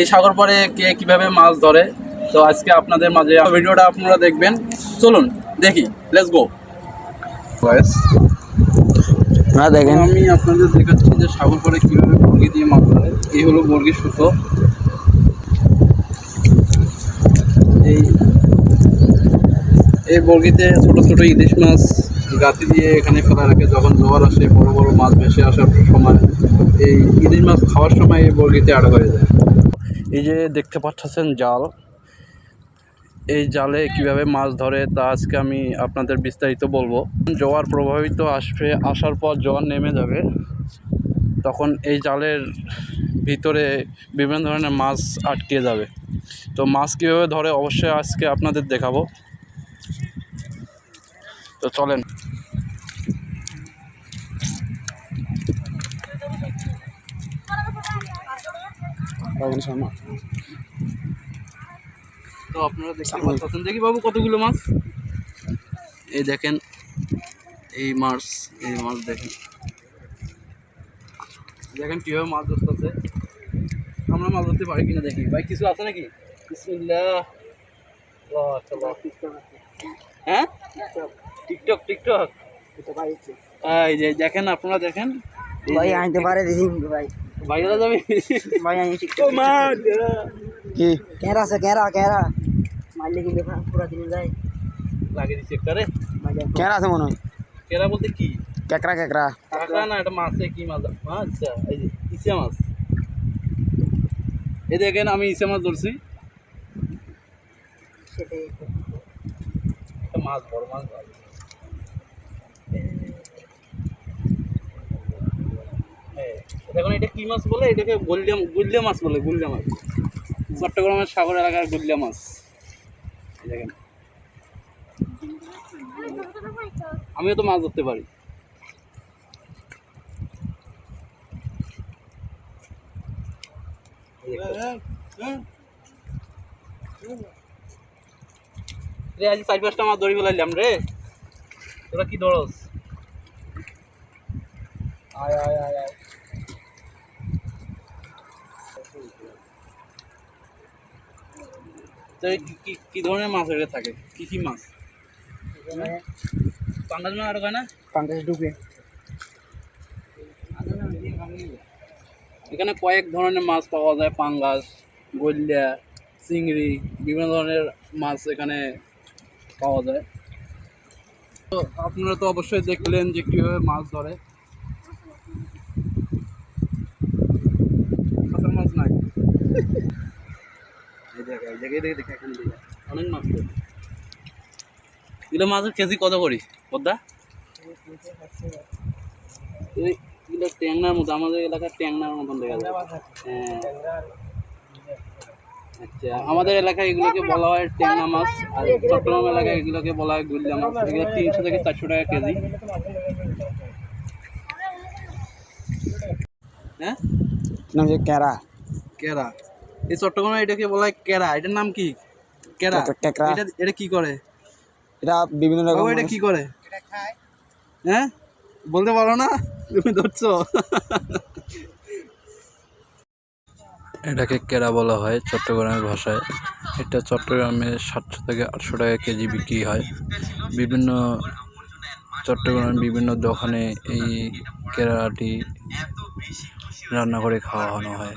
এই সাগর পরে কে কীভাবে মাছ ধরে? তো আজকে আপনাদের মাঝে ভিডিওটা আপনারা দেখবেন। চলুন দেখি লেটস গো না দেখেন। আমি আপনাদের দেখাচ্ছি যে সাগর পরে কীভাবে মুরগি দিয়ে মাছ ধরে। এই হলো মুরগির সুতো। এই এই বর্গিতে ছোট ছোট ইলিশ মাছ গাতি দিয়ে এখানে ফেলা রাখে যখন জোয়ার আসে বড় বড় মাছ ভেসে আসার সময় এই ইলিশ মাছ খাওয়ার সময় এই বর্গিতে আড় হয়ে যায় এই যে দেখতে পাচ্ছেন জাল। এই জালে কীভাবে মাছ ধরে তা আজকে আমি আপনাদের বিস্তারিত বলব। জোয়ার প্রভাবিত আসবে, আসার পর জোয়ার নেমে যাবে। তখন এই জালের ভিতরে বিভিন্ন ধরনের মাছ আটকে যাবে। তো মাছ কীভাবে ধরে অবশ্যই আজকে আপনাদের দেখাবো। তো চলেন। তো আপনারা দেখতে পাচ্ছেন। দেখি বাবু কতগুলো মাছ? এই দেখেন এই মাছ এই মাছ দেখেন। দেখেন কীভাবে মাছ ধরতেছে। আমরা মাছ ধরতে পারি কিনা দেখি। ভাই কিছু আছে নাকি। হ্যাঁ? TikTok TikTok. এই যে দেখেন আপনারা দেখেন। ভাই আনতে পারে দেখি ভাই। বাইরে যাবে ভাই আনি ও মা কি কেরা আছে কেরা কেরা মারলে কি দেখা পুরা দিন যায় লাগিয়ে দিচ্ছে একটা রে কেরা আছে মনে হয় কেরা বলতে কি কেকরা কেকরা কাঁকড়া না এটা মাছে কি মাছ আচ্ছা এই যে ইসে মাছ এই দেখেন আমি ইসে মাছ ধরছি একটা মাছ বড় মাছ ধর। এই, দেখুন, এটা কি মাছ বলে? এটাকে গুলিয়া গুলিয়া মাছ বলে গুলিয়া মাছ। চট্টগ্রামের সাগর এলাকার গুলিয়া মাছ। দেখেন। আমিও তো মাছ ধরতে পারি। রে, আজ চার পাঁচটা মাছ ধরি বেলাইলাম রে। তোরা কি ধরস? আয় আয় আয় আয়। তো কি- কি ধরনের মাছ এখানে থাকে? কি কি মাছ? পাঙ্গাস মাছ আর হয় না পাঙ্কাশ ডুবে এখানে কয়েক ধরনের মাছ পাওয়া যায় পাঙ্গাস গলিয়া চিংড়ি বিভিন্ন ধরনের মাছ এখানে পাওয়া যায়। তো আপনারা তো অবশ্যই দেখলেন যে কীভাবে মাছ ধরে। মাছ নাই। দেখ এই জায়গায় দেখে দেখে এখানে দেখে অনেক মাছ তো এগুলো মাছের কেজি কত করি? পদ্মা? এগুলো ট্যাংনার মতো আমাদের এলাকার ট্যাংনার মতন দেখা যায়। হ্যাঁ। আচ্ছা আমাদের এলাকায় এগুলোকে বলা হয় ট্যাংনা মাছ আর চট্টগ্রাম এলাকায় এগুলোকে বলা হয় গুল্লা মাছ। এগুলো তিনশো থেকে চারশো টাকা কেজি। হ্যাঁ? নাম যে কেরা কেরা এই চট্টগ্রামে এটাকে বলা হয় কেরা? এটার নাম কি? কেরা? এটা এটা কি করে? এটা বিভিন্ন রকম এটা কি করে? হ্যাঁ? বলতে পারো না? তুমি ধরছো? এটাকে কেরা বলা হয় চট্টগ্রামের ভাষায়। এটা চট্টগ্রামে সাতশো থেকে আটশো টাকা কেজি বিক্রি হয়। বিভিন্ন চট্টগ্রামের বিভিন্ন দোকানে এই কেরাটি রান্না করে খাওয়ানো হয়।